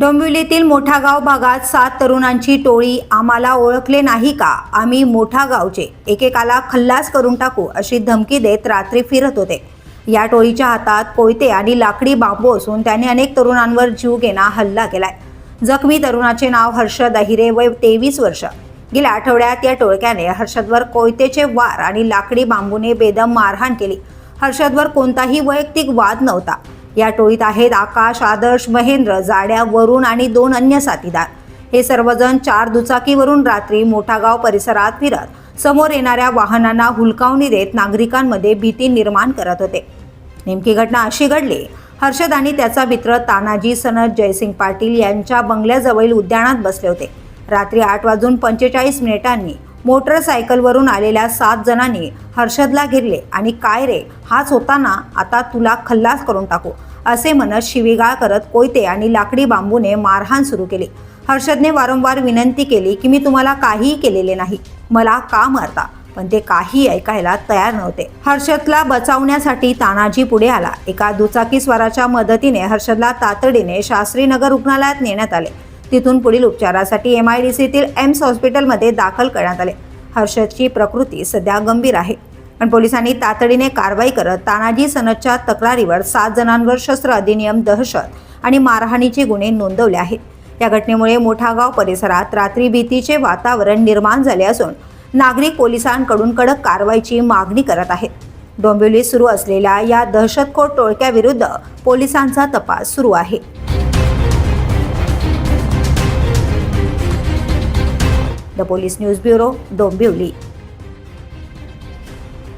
डोंबिवलीतील मोठा गाव भागात सात तरुणांची टोळी आम्हाला ओळखले नाही का? आम्ही मोठा गावचे एकेकाला खल्लास करून टाकू अशी धमकी देत रात्री फिरत होते. या टोळीच्या हातात कोयते आणि लाकडी बांबू असून त्याने अनेक तरुणांवर जीव घेणा हल्ला केलाय. जखमी तरुणाचे नाव हर्षद अहिरे वय तेवीस वर्ष. गेल्या आठवड्यात या टोळक्याने हर्षदवर कोयतेचे वार आणि लाकडी बांबूने बेदम मारहाण केली. हर्षदवर कोणताही वैयक्तिक वाद नव्हता. या टोळीत आहेत आकाश आदर्श महेंद्र जाड्या वरुण आणि दोन अन्य साथीदार. हे सर्वजण चार दुचाकीवरून रात्री मोठागाव परिसरात फिरत समोर येणाऱ्या वाहनांना हुलकावणी देत नागरिकांमध्ये भीती निर्माण करत होते. नेमकी घटना अशी घडली हर्षद आणि त्याचा मित्र तानाजी सनद जयसिंग पाटील यांच्या बंगल्याजवळील उद्यानात बसले होते. रात्री आठ वाजून पंचेचाळीस मिनिटांनी मोटरसायकलवरून आलेल्या सात जणांनी हर्षदला घेरले आणि काय रे? हाच होताना आता तुला खल्लास करून टाकू. असे म्हणत शिवीगाळ करत कोयते आणि लाकडी बांबूने मारहाण सुरू केली. हर्षदने वारंवार विनंती केली की मी तुम्हाला काहीही केलेले नाही. मला का मारता? पण ते काही ऐकायला तयार नव्हते. हर्षदला बचावण्यासाठी तानाजी पुढे आला. एका दुचाकी स्वाराच्या मदतीने हर्षदला तातडीने शास्त्रीनगर रुग्णालयात नेण्यात आले. तिथून पुढील उपचारासाठी एम आय डी सीतील एम्स हॉस्पिटलमध्ये दाखल करण्यात आले. हर्षदची प्रकृती सध्या गंभीर आहे. पण पोलिसांनी तातडीने कारवाई करत तानाजी सनदच्या तक्रारीवर सात जणांवर शस्त्र अधिनियम दहशत आणि मारहाणीचे गुन्हे नोंदवले आहेत. या घटनेमुळे मोठागाव परिसरात रात्री भीतीचे वातावरण निर्माण झाले असून नागरिक पोलिसांकडून कडक कारवाईची मागणी करत आहेत. डोंबिवलीत सुरू असलेल्या या दहशतखोर टोळक्याविरुद्ध पोलिसांचा तपास सुरू आहे. The police news bureau Dombivli.